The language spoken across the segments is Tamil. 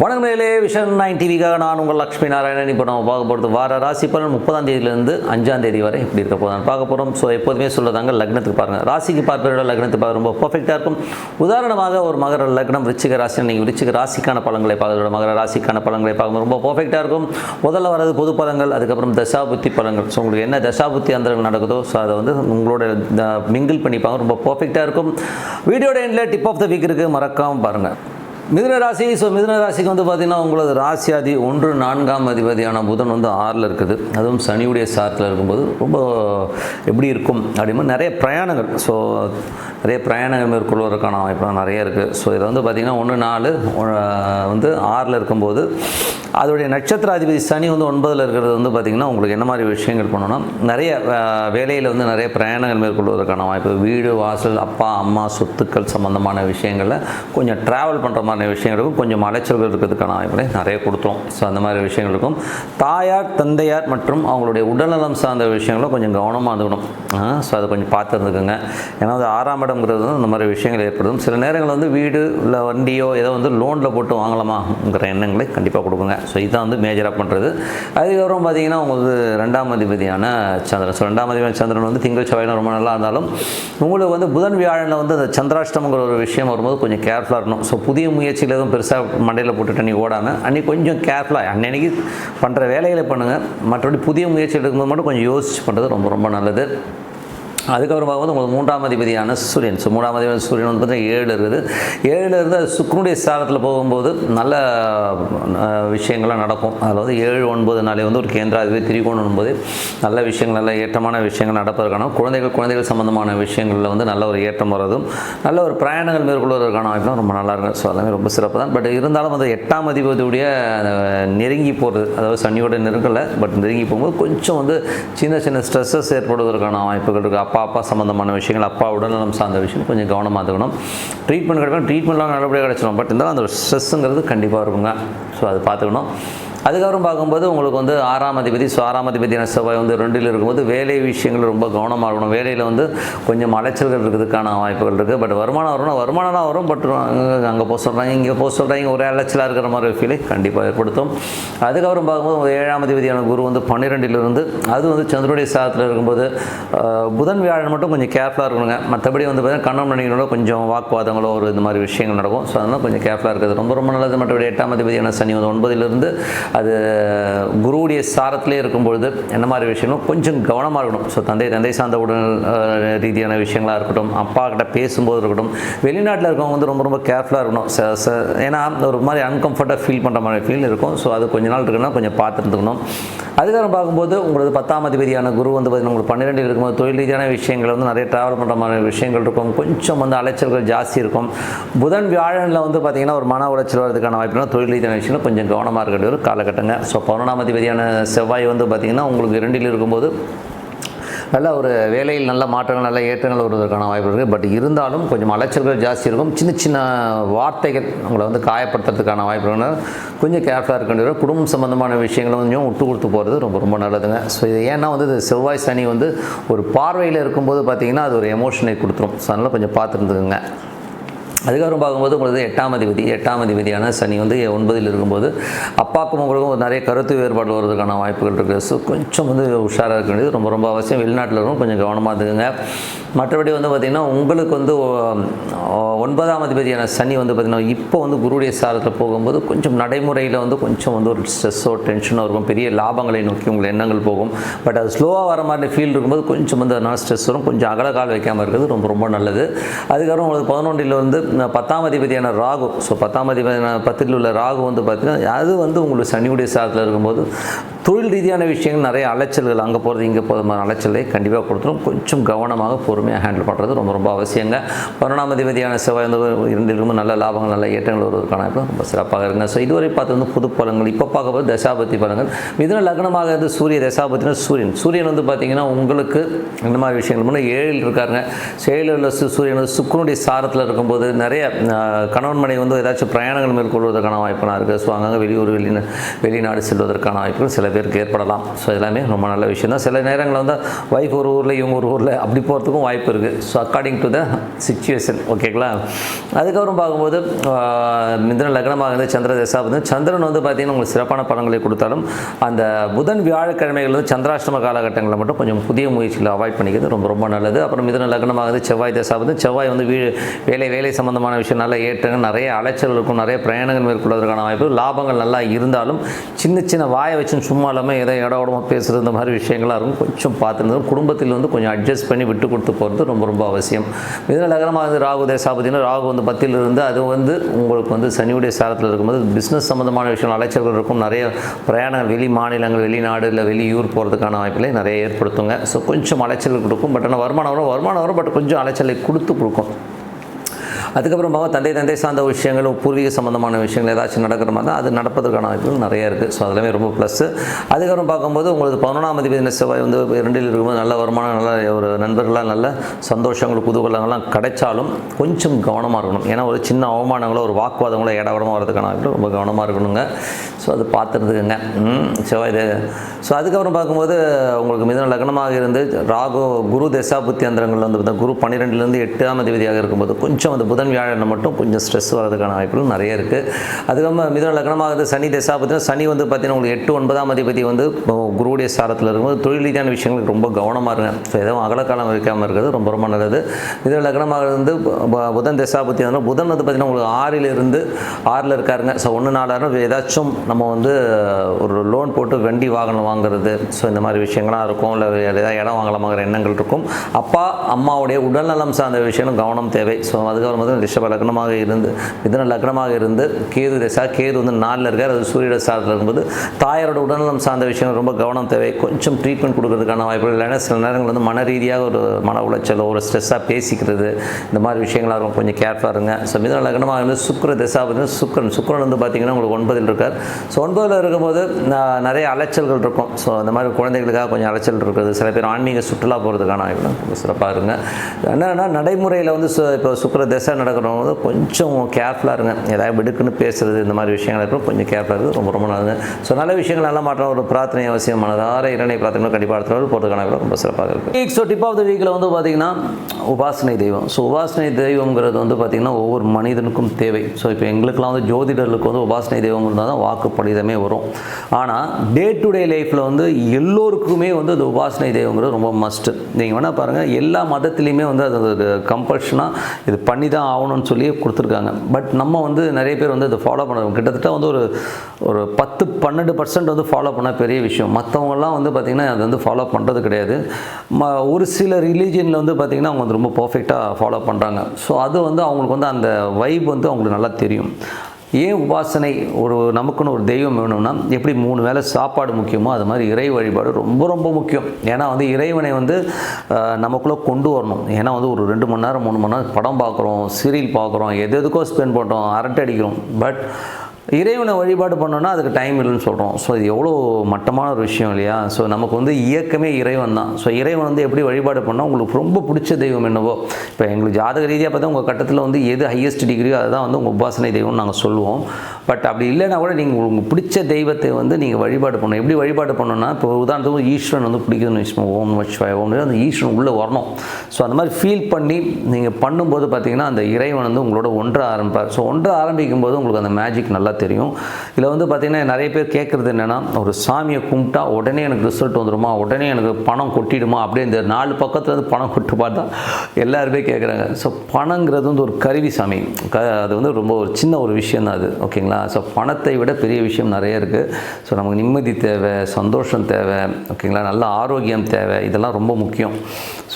வணக்கம் நிலையிலே விஷன் நைன் டிவிக்காக நான் உங்கள் லக்ஷ்மி நாராயணன். இப்போ நம்ம பார்க்க போகிறது வார ராசி பலன் முப்பதாம் தேதியிலேருந்து அஞ்சாம் தேதி வரை எப்படி இருக்க போதான் பார்க்க போகிறோம் ஸோ எப்போதுமே சொல்லுறாங்க லக்னத்துக்கு பாருங்கள் ராசிக்கு பார்ப்பதோட லக்னத்துக்கு பார்க்க ரொம்ப பர்ஃபெக்டாக இருக்கும். உதாரணமாக ஒரு மகர லக்னம் விருச்சிக ராசி நீங்கள் விருச்சிக ராசிக்கான பழங்களை பார்க்கறதோட மகர ராசிக்கான பழங்களை பார்க்கும்போது ரொம்ப பர்ஃபெக்டாக இருக்கும். முதல்ல வரது பொது பழங்கள் அதுக்கப்புறம் தசாபுத்தி பழங்கள். ஸோ உங்களுக்கு என்ன தசாபுத்தி அந்தரங்கள் நடக்குதோ ஸோ அதை வந்து உங்களோட மிங்கிள் பண்ணிப்பாங்க ரொம்ப பர்ஃபெக்டாக இருக்கும். வீடியோட எண்டில் டிப் ஆஃப் த வீக் இருக்குது மறக்காமல் பாருங்கள் மிதனராசி ஸோ மிதனராசிக்கு வந்து பார்த்திங்கன்னா உங்களது ராசியாதி ஒன்று நான்காம் அதிபதியான புதன் வந்து ஆறில் இருக்குது. அதுவும் சனியுடைய சாரத்தில் இருக்கும்போது ரொம்ப எப்படி இருக்கும் அப்படின்னா நிறைய பிரயாணங்கள். ஸோ நிறைய பிரயாணங்கள் மேற்கொள்வதற்கான வாய்ப்புலாம் நிறைய இருக்குது ஸோ இதில் வந்து பார்த்திங்கன்னா ஒன்று நாலு வந்து ஆறில் இருக்கும்போது அதோடைய நட்சத்திர அதிபதி சனி வந்து ஒன்பதில் இருக்கிறது வந்து பார்த்திங்கன்னா உங்களுக்கு என்ன மாதிரி விஷயங்கள் பண்ணணும்னா நிறைய வேலையில் வந்து நிறைய பிரயாணங்கள் மேற்கொள்வதற்கான வாய்ப்பு. வீடு வாசல் அப்பா அம்மா சொத்துக்கள் சம்மந்தமான விஷயங்களில் கொஞ்சம் ட்ராவல் பண்ணுற மாதிரி விஷயங்களுக்கும் கொஞ்சம் அலைச்சல்கள் இருக்கிறதுக்கான வாய்ப்புகளை நிறைய கொடுத்துரும் ஸோ அந்த மாதிரி விஷயங்களுக்கும் தாயார் தந்தையார் மற்றும் அவங்களுடைய உடல்நலம் சார்ந்த விஷயங்களும் கொஞ்சம் கவனமாக இருந்துக்கணும் ஸோ அதை கொஞ்சம் பார்த்து இருந்துக்குங்க ஏன்னா அது ஆறாம் இடம்ங்கிறது வந்து இந்த மாதிரி விஷயங்கள் ஏற்படும் சில நேரங்கள் வந்து வீடு இல்லை வண்டியோ ஏதோ வந்து லோனில் போட்டு வாங்கலாமாங்கிற எண்ணங்களை கண்டிப்பாக கொடுக்குங்க. ஸோ இதுதான் வந்து மேஜராக பண்ணுறது அதுக்கப்புறம் பார்த்தீங்கன்னா உங்களுக்கு ரெண்டாம் அதிபதியான சந்திரன். ஸோ ரெண்டாம் அதிபதியான சந்திரன் வந்து திங்கள் செவ்வாய் ரொம்ப நல்லா இருந்தாலும் உங்களுக்கு வந்து புதன் வியாழனில் வந்து அந்த சந்திராஷ்டமங்கிற ஒரு விஷயம் வரும்போது கொஞ்சம் கேர்ஃபுல்லாக இருக்கணும். ஸோ புதிய முயற்சியில் எதுவும் பெருசாக மண்டையில் போட்டுட்டு நீ ஓடாமல் அன்றைக்கி கொஞ்சம் கேர்ஃபுல்லாக அன்னைக்கு பண்ணுற வேலைகளை பண்ணுங்கள் மற்றபடி புதிய முயற்சி எடுக்கும்போது மட்டும் கொஞ்சம் யோசிச்சு பண்ணுறது ரொம்ப ரொம்ப நல்லது. அதுக்கப்புறம் பார்க்கும்போது உங்களுக்கு மூன்றாம் அதிபதியான சூரியன். ஸோ மூன்றாம் அதிபதி சூரியன் வந்து பார்த்தீங்கன்னா ஏழு இருக்குது. ஏழில் இருந்து அது சுக்கரனுடைய ஸ்தானத்தில் போகும்போது நல்ல விஷயங்கள்லாம் நடக்கும். அதில் வந்து ஏழு ஒன்பது நாளே வந்து ஒரு கேந்திராதிபதி திரிகோணம் என்பது நல்ல விஷயங்கள் நல்ல ஏற்றமான விஷயங்கள் நடப்பதற்கான குழந்தைகள் குழந்தைகள் சம்மந்தமான விஷயங்களில் வந்து நல்ல ஒரு ஏற்றம் வர்றதும் நல்ல ஒரு பிரயாணங்கள் மேற்கொள்வதற்கான வாய்ப்புலாம் ரொம்ப நல்லா இருக்கும். ஸோ அதெல்லாம் ரொம்ப சிறப்பு தான். பட் இருந்தாலும் வந்து எட்டாம் அதிபதியுடைய நெருங்கி போகிறது அதாவது சனியோட நெருங்கலை பட் நெருங்கி போகும்போது கொஞ்சம் வந்து சின்ன சின்ன ஸ்ட்ரெஸ்ஸஸ் ஏற்படுவதற்கான வாய்ப்புகள் இருக்குது அப்பா அப்பா சம்மந்தமான விஷயங்கள் அப்பா உடல்நலம் சார்ந்த விஷயம் கொஞ்சம் கவனமாக இருக்கணும். ட்ரீட்மெண்ட் கிடைக்கும் ட்ரீட்மெண்ட்லாம் நல்லபடியாக கிடச்சிடும் பட் இருந்தாலும் அந்த ஸ்ட்ரெஸ்ஸுங்கிறது கண்டிப்பாக இருக்குங்க. ஸோ அது பார்த்துக்கணும். அதுக்கப்புறம் பார்க்கும்போது உங்களுக்கு வந்து ஆறாம் அதிபதி ஸோ ஆறாம் அதிபதியான செவ்வாய் வந்து ரெண்டில் இருக்கும்போது வேலை விஷயங்கள் ரொம்ப கவனமாக இருக்கணும். வேலையில் வந்து கொஞ்சம் அலைச்சல்கள் இருக்கிறதுக்கான வாய்ப்புகள் இருக்குது பட் வருமானம் வரணும் வருமானம்லாம் வரும். பட் அங்கே போக சொல்கிறாங்க இங்கே போக சொல்கிறாங்க ஒரே அலைச்சலாக இருக்கிற மாதிரி ஃபீலை கண்டிப்பாக ஏற்படுத்தும். அதுக்கப்புறம் பார்க்கும்போது ஒரு ஏழாம் அதிபதியான குரு வந்து பன்னிரெண்டிலிருந்து அது வந்து சந்திரனுடைய சாதத்தில் இருக்கும்போது புதன் வியாழன் மட்டும் கொஞ்சம் கேர்ஃபுல்லாக இருக்கணுங்க. மற்றபடி வந்து பார்த்தீங்கன்னா கண்ணம் மணிகளோட கொஞ்சம் வாக்குவாதங்களோ ஒரு இந்த மாதிரி விஷயங்கள் நடக்கும். ஸோ அதனால் கொஞ்சம் கேர்ஃபுல்லாக இருக்கிறது ரொம்ப ரொம்ப நல்லது. மற்றபடி எட்டாம் அதிபதியான சனி வந்து ஒன்பதிலிருந்து அது குருவுடைய சாரத்திலே இருக்கும்பொழுது என்ன மாதிரி விஷயங்களும் கொஞ்சம் கவனமாக இருக்கணும். ஸோ தந்தை தந்தை சார்ந்த உடல் ரீதியான விஷயங்களாக இருக்கட்டும் அப்பா கிட்ட பேசும்போது இருக்கட்டும் வெளிநாட்டில் இருக்கவங்க வந்து ரொம்ப ரொம்ப கேர்ஃபுல்லாக இருக்கணும். ஏன்னா ஒரு மாதிரி அன்கம்ஃபர்ட்டாக ஃபீல் பண்ணுற மாதிரி ஃபீல் இருக்கும். ஸோ அது கொஞ்ச நாள் இருக்குன்னா கொஞ்சம் பார்த்துருந்துக்கணும் அதுக்கப்புறம் பார்க்கும்போது உங்களுக்கு பத்தாம் அதிபதியான குரு வந்து பார்த்தீங்கன்னா உங்களுக்கு பன்னிரெண்டில் இருக்கும்போது தொழில் ரீதியான விஷயங்கள் வந்து நிறைய ட்ராவல் பண்ணுற மாதிரி விஷயங்கள் இருக்கும். கொஞ்சம் வந்து அலைச்சல்கள் ஜாஸ்தி இருக்கும். புதன் வியாழனில் வந்து பார்த்திங்கன்னா ஒரு மன உளைச்சல் வரதுக்கான வாய்ப்புனா தொழில் ரீதியான விஷயங்கள் கொஞ்சம் கவனமாக இருக்கிற ஒரு காலகட்டங்க. ஸோ பதினொன்றாம் அதிபதியான செவ்வாய் வந்து பார்த்திங்கன்னா உங்களுக்கு இரண்டில் இருக்கும்போது நல்ல ஒரு வேலையில் நல்ல மாற்றங்கள் நல்ல ஏற்றங்கள் வருவதற்கான வாய்ப்பு இருக்குது பட் இருந்தாலும் கொஞ்சம் அலைச்சல்கள் ஜாஸ்தி இருக்கும். சின்ன சின்ன வார்த்தைகள் உங்களை வந்து காயப்படுத்துறதுக்கான வாய்ப்பு இருக்குன்னா கொஞ்சம் கேர்ஃபுல்லாக இருக்க வேண்டிய குடும்பம் சம்மந்தமான விஷயங்களை கொஞ்சம் விட்டு கொடுத்து போகிறது ரொம்ப ரொம்ப நல்லதுங்க. ஸோ இது ஏன்னா வந்து இது செவ்வாய் சனி வந்து ஒரு பார்வையில் இருக்கும்போது பார்த்தீங்கன்னா அது ஒரு எமோஷனை கொடுத்துரும். ஸோ அதனால் கொஞ்சம் பார்த்துருந்துக்குங்க. அதுக்கப்புறம் பார்க்கும்போது உங்களுக்கு எட்டாம் அதிபதி எட்டாம் அதிபதியான சனி வந்து ஒன்பதில் இருக்கும்போது அப்பாக்கும் உங்களுக்கும் நிறைய கருத்து வேறுபாடு வருவதற்கான வாய்ப்புகள் இருக்குது ஸோ கொஞ்சம் வந்து உஷாராக இருக்க வேண்டியது. ரொம்ப ரொம்ப அவசியம். வெளிநாட்டில் இருக்கும் கொஞ்சம் கவனமாக இருந்துக்குங்க. மற்றபடி வந்து பார்த்திங்கன்னா உங்களுக்கு வந்து ஒன்பதாம் அதிபதியான சனி வந்து பார்த்திங்கன்னா இப்போ வந்து குருடைய சாரத்தில் போகும்போது கொஞ்சம் நடைமுறையில் வந்து கொஞ்சம் வந்து ஒரு ஸ்ட்ரெஸ்ஸோ டென்ஷனோ இருக்கும். பெரிய லாபங்களை நோக்கி உங்கள் எண்ணங்கள் போகும். பட் அது ஸ்லோவாக வர மாதிரி ஃபீல் இருக்கும்போது கொஞ்சம் வந்து அதனால் ஸ்ட்ரெஸ் வரும். கொஞ்சம் அகல கால் வைக்காமல் இருக்கிறது ரொம்ப ரொம்ப நல்லது. அதுக்கப்புறம் உங்களுக்கு பதினொன்றில் வந்து பத்தாம் அதிபதியான ராகு ஸோ பத்தாம் அதிபதியான பத்தில் உள்ள ராகு வந்து பார்த்திங்கன்னா அது வந்து உங்களுக்கு சனியுடைய சாரத்தில் இருக்கும்போது தொழில் ரீதியான விஷயங்கள் நிறைய அலைச்சல்கள் அங்கே போகிறது இங்கே போகிற மாதிரி அலைச்சலை கண்டிப்பாக கொடுத்துரும். கொஞ்சம் கவனமாக பொறுமையாக ஹேண்டில் பண்ணுறது ரொம்ப ரொம்ப அவசியங்க. பதினொன்றாம் அதிபதியான செவ்வாய் வந்து இரண்டு நல்ல லாபங்கள் நல்ல ஏற்றங்கள் வருவதற்கான ரொம்ப சிறப்பாக இருக்குங்க. ஸோ இதுவரை பார்த்து வந்து புது பலங்கள் இப்போ பார்க்க தசாபதி பலங்கள் மிதன லக்னமாக இருந்து சூரிய தசாபத்தினா சூரியன். சூரியன் வந்து பார்த்திங்கன்னா உங்களுக்கு இந்த மாதிரி விஷயங்கள் முன்னே ஏழில் இருக்காருங்க. ஏழில் உள்ள சு- சூரியன் வந்து சுக்கரனுடைய சாரத்தில் இருக்கும்போது நிறைய கணவன் மனைவி வந்து ஏதாச்சும் பிரயாணங்கள் மேற்கொள்வதற்கான வாய்ப்புலாம் இருக்குது ஸோ அங்கங்கே வெளியூர் வெளி வெளிநாடு செல்வதற்கான வாய்ப்புகள் சில பேருக்கு ஏற்படலாம். ஸோ எல்லாமே ரொம்ப நல்ல விஷயம் தான். சில நேரங்களில் வந்து ஒய்ஃப் ஒரு ஊரில் இவங்க ஒரு ஊரில் அப்படி போகிறதுக்கும் வாய்ப்பு இருக்குது so according to the situation ஓகேங்களா அதுக்கப்புறம் பார்க்கும்போது ஆஹ், லக்னமாக இருந்து சந்திர தசா வந்து சந்திரன் வந்து பார்த்திங்கன்னா உங்களுக்கு சிறப்பான பலன்களை கொடுத்தாலும் அந்த புதன் வியாழக்கிழமைகள் வந்து சந்திராஷ்டம காலகட்டங்களில் மட்டும் கொஞ்சம் புதிய முயற்சிகளை அவாய்ட் பண்ணிக்கிறது ரொம்ப ரொம்ப நல்லது. அப்புறம் மிதன லக்னமாக இருந்து செவ்வாய் தசா வந்து செவ்வாய் வந்து வீ வேலை வேலை சம்பந்தமான விஷயம் நல்ல ஏற்றங்கள் நிறைய அலைச்சல் இருக்கும் நிறைய பிரயாணங்கள் மேற்கொள்வதற்கான வாய்ப்பு லாபங்கள் நல்லா இருந்தாலும் சின்ன சின்ன வாயை வச்சு சும்மா இல்லாமல் ஏதோ இட பேசுகிறது இந்த மாதிரி விஷயங்களாக இருக்கும் கொஞ்சம் பார்த்துருந்தது குடும்பத்தில் வந்து கொஞ்சம் அட்ஜஸ்ட் பண்ணி விட்டு கொடுத்து போகிறது ரொம்ப ரொம்ப அவசியம். மிதுன நகரமாக இருந்து ராகு தேசா பார்த்தீங்கன்னா ராகு வந்து பத்திலிருந்து அது வந்து உங்களுக்கு வந்து சனியுடைய சாரத்தில் இருக்கும்போது பிஸ்னஸ் சம்மந்தமான விஷயம் அலைச்சல்கள் இருக்கும். நிறைய பிரயாணங்கள் வெளி மாநிலங்கள் வெளிநாடு இல்லை வெளியூர் போகிறதுக்கான வாய்ப்புகளை நிறைய ஏற்படுத்துங்க. ஸோ கொஞ்சம் அலைச்சல் கொடுக்கும். பட் ஆனால் வருமானம் வரும் வருமானம் வரும் பட் கொஞ்சம் அலைச்சலை கொடுத்து கொடுக்கும். அதுக்கப்புறம் பார்த்தா தந்தை தந்தை சார்ந்த விஷயங்களும் பூர்வீக சம்மந்தமான விஷயங்கள் ஏதாச்சும் நடக்கிற மாதிரி தான் அது நடப்பதற்கான வாய்ப்புகள் நிறைய இருக்குது ஸோ அதெல்லாமே ரொம்ப ப்ளஸ்ஸு அதுக்கப்புறம் பார்க்கும்போது உங்களுக்கு பதினொன்றாம் அதிபதி செவ்வாய் வந்து இரண்டில் இருக்கும்போது நல்ல வருமானம் நல்ல ஒரு நண்பர்களாக நல்ல சந்தோஷங்கள் குதூகலங்கள்லாம் கிடைச்சாலும் கொஞ்சம் கவனமாக இருக்கணும். ஏன்னா ஒரு சின்ன அவமானங்களோ ஒரு வாக்குவாதங்களோ இடவிடமாக வரதுக்கான வாய்ப்பு ரொம்ப கவனமாக இருக்கணுங்க. ஸோ அது பார்த்துருந்துக்குங்க. செவ்வாய் இது. ஸோ அதுக்கப்புறம் பார்க்கும்போது உங்களுக்கு மிதன லக்னமாக இருந்து ராகு குரு தசா புத்தி அந்தரங்கள் வந்து குரு பன்னிரெண்டுலேருந்து எட்டாம் அதிபதியாக இருக்கும்போது கொஞ்சம் அந்த புதன் வியாழனை மட்டும் கொஞ்சம் ஸ்ட்ரெஸ் வரதுக்கான வாய்ப்புகள் நிறைய இருக்குது அதுக்கப்புறம் மிதன லக்னமாக இருந்து சனி தசா பார்த்தீங்கன்னா சனி வந்து பார்த்தீங்கன்னா உங்களுக்கு எட்டு ஒன்பதாம் அதிபதி வந்து குருவுடைய சாரத்தில் இருக்கும்போது தொழில் ரீதியான விஷயங்களுக்கு ரொம்ப கவனமாக இருங்க. ஸோ எதுவும் அகலக்காலம் வைக்காமல் இருக்கிறது ரொம்ப ரொம்ப நல்லது. மிதன லக்னமாக இருந்து புதன் தசா பற்றி புதன் வந்து பார்த்தீங்கன்னா உங்களுக்கு ஆறில் இருந்து ஆறில் இருக்காருங்க. ஸோ ஒன்று நாலாயிரம் ஏதாச்சும் நம்ம வந்து ஒரு லோன் போட்டு வண்டி வாகனம் வாங்குறது. ஸோ இந்த மாதிரி விஷயங்கள்லாம் இருக்கும். இல்லை ஏதாவது இடம் வாங்கலாமாங்கிற எண்ணங்கள் இருக்கும். அப்பா அம்மாவுடைய உடல்நலம் சார்ந்த விஷயம் கவனம் தேவை. ஸோ அதுக்கப்புறம் வந்து ரிஷப லக்னமாக இருந்து மிதன லக்னமாக இருந்து கேது தசா கேது வந்து நாளில் இருக்கார் அது சூரிய சாரத்தில் இருக்கும்போது தாயாரோட உடல்நலம் சார்ந்த விஷயம் ரொம்ப கவனம் தேவை கொஞ்சம் ட்ரீட்மெண்ட் கொடுக்கறதுக்கான வாய்ப்புகள் இல்லைன்னா சில நேரங்கள் வந்து மன ரீதியாக ஒரு மன உளைச்சலோ ஒரு ஸ்ட்ரெஸ்ஸாக பேசிக்கிறது இந்த மாதிரி விஷயங்களாக இருக்கும் கொஞ்சம் கேர்ஃபுல்லாக இருங்க. ஸோ மிதன லக்னமாக இருந்து சுக்கர திசா பார்த்தீங்கன்னா சுக்கரன். சுக்கரன் வந்து பார்த்தீங்கன்னா உங்களுக்கு ஒன்பதில் இருக்கார். ஸோ ஒன்பதில் இருக்கும்போது நிறைய அலைச்சல்கள் இருக்கும். ஸோ அந்த மாதிரி குழந்தைகளுக்காக கொஞ்சம் அலைச்சல் இருக்குது. சில பேர் ஆன்மீக சுற்றுலா போகிறதுக்கான வாய்ப்பு சிறப்பாக இருங்க என்னன்னா நடைமுறையில் வந்து இப்போ சுக்கர திசை நடக்கிறவங்க வந்து கொஞ்சம் கேர்ஃபுல்லாக இருங்க. ஏதாவது விடுக்குன்னு பேசுறது இந்த மாதிரி விஷயங்கள் இருக்கும். கொஞ்சம் கேர்ஃபுல்லாக இருக்குது ரொம்ப ரொம்ப நல்லது. ஸோ நல்ல விஷயங்கள் நல்லா மாற்றம். ஒரு பிரார்த்தனை அவசியம். மனதார இரணை பிரார்த்தனை கண்டிப்பாக அடுத்த போகிறதுக்கான கூட ரொம்ப சிறப்பாக இருக்கும் week so tip of the வீக்கில் வந்து பார்த்தீங்கன்னா உபாசனை தெய்வம். ஸோ உபாசனை தெய்வங்கிறது வந்து பார்த்திங்கன்னா ஒவ்வொரு மனிதனுக்கும் தேவை. ஸோ இப்போ எங்களுக்கெல்லாம் வந்து ஜோதிடர்களுக்கு வந்து உபாசனை தெய்வம் இருந்தால் தான் வாக்கு பலிதமே வரும். ஆனால் டே டு டே லைஃப்பில் வந்து எல்லோருக்குமே வந்து அது உபாசனை தெய்வங்கிறது ரொம்ப மஸ்ட்டு நீங்கள் வேணால் பாருங்கள் எல்லா மதத்துலேயுமே வந்து அது கம்பல்ஷனாக இது பண்ணி தான் ஆகணும்னு சொல்லி கொடுத்துருக்காங்க. பட் நம்ம வந்து நிறைய பேர் வந்து அதை ஃபாலோ பண்ணுறோம் கிட்டத்தட்ட வந்து ஒரு ஒரு பத்து பன்னெண்டு பர்சன்ட் வந்து ஃபாலோ பண்ண பெரிய விஷயம். மற்றவங்கலாம் வந்து பார்த்திங்கன்னா அது வந்து ஃபாலோ பண்ணுறது கிடையாது. ம ஒரு சில ரிலீஜியனில் வந்து பார்த்திங்கன்னா அவங்க வந்து ரொம்ப பர்ஃபெக்டாக ஃபாலோ பண்ணுறாங்க ஸோ அது வந்து அவங்களுக்கு வந்து அந்த வைப் வந்து அவங்களுக்கு நல்லா தெரியும். ஏன் உபாசனை ஒரு நமக்குன்னு ஒரு தெய்வம் வேணும்னா எப்படி மூணு வேளை சாப்பாடு முக்கியமோ அது மாதிரி இறை வழிபாடு ரொம்ப ரொம்ப முக்கியம். ஏன்னா வந்து இறைவனை வந்து நமக்குள்ளே கொண்டு வரணும். ஏன்னா வந்து ஒரு ரெண்டு மணி நேரம் மூணு மணி நேரம் படம் பார்க்குறோம் சீரியல் பார்க்குறோம் எது எதுக்கோ ஸ்பெண்ட் பண்ணுறோம் அரட்டை அடிக்கிறோம். பட் இறைவனை வழிபாடு பண்ணோன்னா அதுக்கு டைம் இல்லைன்னு சொல்கிறோம் ஸோ இது எவ்வளோ மட்டமான ஒரு விஷயம் இல்லையா? ஸோ நமக்கு வந்து இயக்கமே இறைவன் தான். ஸோ இறைவன் வந்து எப்படி வழிபாடு பண்ணால் உங்களுக்கு ரொம்ப பிடிச்ச தெய்வம் என்னவோ? இப்போ எங்களுக்கு ஜாதக ரீதியாக பார்த்தா உங்கள் கட்டத்தில் வந்து எது ஹையஸ்ட் டிகிரியோ அதுதான் வந்து உங்கள் உபாசனை தெய்வம்னு நாங்கள் சொல்லுவோம். பட் அப்படி இல்லைன்னா கூட நீங்கள் உங்களுக்கு பிடிச்ச தெய்வத்தை வந்து நீங்கள் வழிபாடு பண்ணணும். எப்படி வழிபாடு பண்ணணும்னா இப்போ உதாரணத்துக்கு ஈஸ்வரன் வந்து பிடிக்குதுன்னு வச்சுக்கோங்க. ஓம் வச்சுவாய் ஓம் அந்த ஈஸ்வரன் உள்ளே வரணும். ஸோ அந்த மாதிரி ஃபீல் பண்ணி நீங்கள் பண்ணும்போது பார்த்தீங்கன்னா அந்த இறைவன் வந்து உங்களோட ஒன்ற ஆரம்பிப்பார். ஸோ ஒன்றை ஆரம்பிக்கும் போது உங்களுக்கு அந்த மேஜிக் நல்லா தெரியும். இதில் வந்து பார்த்தீங்கன்னா நிறைய பேர் கேட்குறது என்னென்னா ஒரு சாமியை கும்பிட்டா உடனே எனக்கு ரிசல்ட் வந்துருமா? உடனே எனக்கு பணம் கொட்டிடுமா? அப்படியே இந்த நாலு பக்கத்துல வந்து பணம் கொட்டு பார்த்தா எல்லாருமே கேட்குறாங்க ஸோ பணங்கிறது வந்து ஒரு கருவி சாமி. க அது வந்து ரொம்ப ஒரு சின்ன ஒரு விஷயம் தான் அது. ஓகேங்களா? ஸோ பணத்தை விட பெரிய விஷயம் நிறைய இருக்குது ஸோ நமக்கு நிம்மதி தேவை சந்தோஷம் தேவை ஓகேங்களா? நல்ல ஆரோக்கியம் தேவை. இதெல்லாம் ரொம்ப முக்கியம்.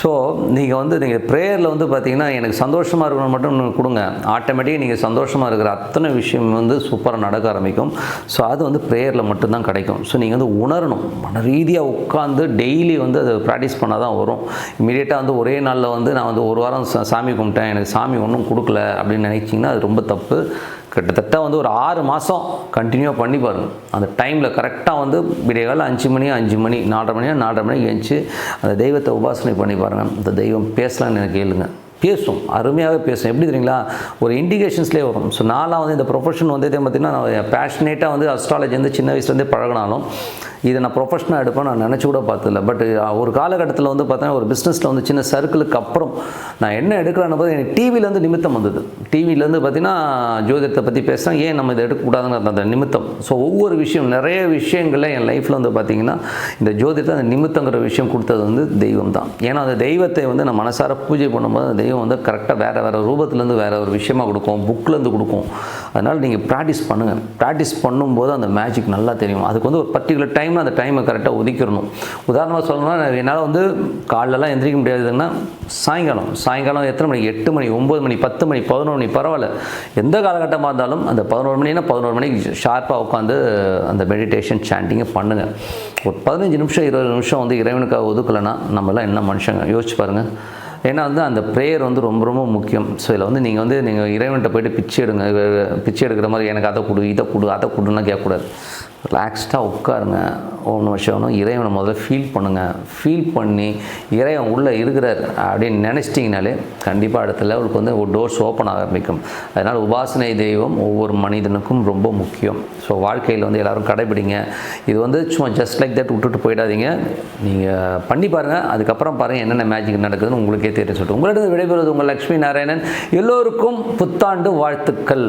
ஸோ நீங்கள் வந்து நீங்கள் ப்ரேயரில் வந்து பார்த்தீங்கன்னா எனக்கு சந்தோஷமாக இருக்கணும் மட்டும் கொடுங்க. ஆட்டோமேட்டிக்காக நீங்கள் சந்தோஷமாக இருக்கிற அத்தனை விஷயம் வந்து சூப்பராக நடக்க ஆரம்பிக்கும். ஸோ அது வந்து ப்ரேயரில் மட்டும்தான் கிடைக்கும். ஸோ நீங்கள் வந்து உணரணும். மன ரீதியாக உட்காந்து டெய்லி வந்து அதை ப்ராக்டிஸ் பண்ணால் தான் வரும். இமீடியட்டாக வந்து ஒரே நாளில் வந்து நான் வந்து ஒரு வாரம் சா- சாமி கும்பிட்டேன். எனக்கு சாமி ஒன்றும் கொடுக்கல அப்படின்னு நினைச்சிங்கன்னா அது ரொம்ப தப்பு. கிட்டத்தட்ட வந்து ஒரு ஆறு மாதம் கண்டினியூவாக பண்ணி பாருங்கள் அந்த டைமில் கரெக்டாக வந்து விடியகாலம் அஞ்சு மணி அஞ்சு மணி நாலரை மணியா நாலரை மணி எழுந்துச்சு அந்த தெய்வத்தை உபாசனை பண்ணி பாருங்கள் அந்த தெய்வம் பேசலாம்னு எனக்கு கேளுங்கள் பேசும் அருமையாகவே பேசும். எப்படி தெரியுங்களா? ஒரு இண்டிகேஷன்ஸ்லேயே வரும். ஸோ நான்லாம் வந்து இந்த ப்ரொஃபஷன் வந்து இதே பார்த்தீங்கன்னா நான் பேஷனேட்டாக வந்து அஸ்ட்ராலஜி வந்து சின்ன வயசுலேருந்தே பழகினாலும் இதை நான் ப்ரொஃபஷனாக எடுப்பேன் நான் நினச்சி கூட பார்த்ததில்ல. பட் ஒரு காலகட்டத்தில் வந்து பார்த்தீங்கன்னா ஒரு பிஸ்னஸில் வந்து சின்ன சர்க்கிளுக்கு அப்புறம் நான் என்ன எடுக்கிறேன்னு போது எனக்கு டிவிலேருந்து நிமித்தம் வந்தது. டிவிலேருந்து பார்த்தீங்கன்னா ஜோதிடத்தை பற்றி பேசுகிறேன் ஏன் நம்ம இதை எடுக்கக்கூடாதுங்கிற அந்த நிமித்தம். ஸோ ஒவ்வொரு விஷயம் நிறைய விஷயங்களில் என் லைஃப்பில் வந்து பார்த்தீங்கன்னா இந்த ஜோதிடத்தை அந்த நிமித்தங்கிற விஷயம் கொடுத்தது வந்து தெய்வம் தான் ஏன்னா அந்த தெய்வத்தை வந்து நான் மனசார பூஜை பண்ணும்போது அந்த தெய்வம் வந்து கரெக்டாக வேறு வேறு ரூபத்துலேருந்து வேறு ஒரு விஷயமா கொடுக்கும். புக்லேருந்து கொடுக்கும். அதனால் நீங்கள் ப்ராக்டிஸ் பண்ணுங்கள் ப்ராக்டிஸ் பண்ணும்போது அந்த மேஜிக் நல்லா தெரியும். அதுக்கு வந்து ஒரு பர்டிகுலர் டைம் அந்த டைமை கரெக்டாக ஒதுக்கிடணும். உதாரணமாக சொல்லணும்னா என்னால் வந்து காலைலலாம் எந்திரிக்க முடியாதுன்னா சாயங்காலம். சாயங்காலம் எத்தனை மணி எட்டு மணி ஒம்பது மணி பத்து மணி பதினொரு மணி பரவாயில்ல. எந்த காலகட்டமாக இருந்தாலும் அந்த பதினோரு மணினா பதினோரு மணிக்கு ஷார்ப்பாக உட்காந்து அந்த மெடிடேஷன் சாண்டிங்கை பண்ணுங்கள் ஒரு பதினஞ்சு நிமிஷம் இருபது நிமிஷம் வந்து இறைவனுக்காக ஒதுக்கலைன்னா நம்மளாம் என்ன மனுஷங்க? யோசிச்சு பாருங்கள் ஏன்னா வந்து அந்த ப்ரேயர் வந்து ரொம்ப ரொம்ப முக்கியம். ஸோ இதில் வந்து நீங்கள் வந்து நீங்கள் இறைவன்கிட்ட போயிட்டு பிச்சை எடுங்க. பிச்சை எடுக்கிற மாதிரி எனக்கு அதை கொடு இதை கொடு அதை கொடுன்னா கேட்கக்கூடாது. ரிலாக்ஸ்டாக உட்காருங்க. ஒன்று வருஷம் இறைவனை முதல்ல ஃபீல் பண்ணுங்கள் ஃபீல் பண்ணி இறைவன் உள்ளே இருக்கிறார் அப்படின்னு நினச்சிட்டிங்கனாலே கண்டிப்பாக அடுத்த லெவலுக்கு வந்து ஒரு டோர்ஸ் ஓப்பன் ஆக ஆரம்பிக்கும். அதனால் உபாசனை தெய்வம் ஒவ்வொரு மனிதனுக்கும் ரொம்ப முக்கியம். ஸோ வாழ்க்கையில் வந்து எல்லோரும் கடைபிடிங்க. இது வந்து சும்மா ஜஸ்ட் லைக் தட் விட்டுட்டு போயிடாதீங்க. நீங்கள் பண்ணி பாருங்கள் அதுக்கப்புறம் பாருங்கள் என்னென்ன மேஜிக் நடக்குதுன்னு உங்களுக்கே தெரியும் சொல்லிட்டு உங்களிடம் விடைபெறுவது உங்கள் லக்ஷ்மி நாராயணன். எல்லோருக்கும் புத்தாண்டு வாழ்த்துக்கள்.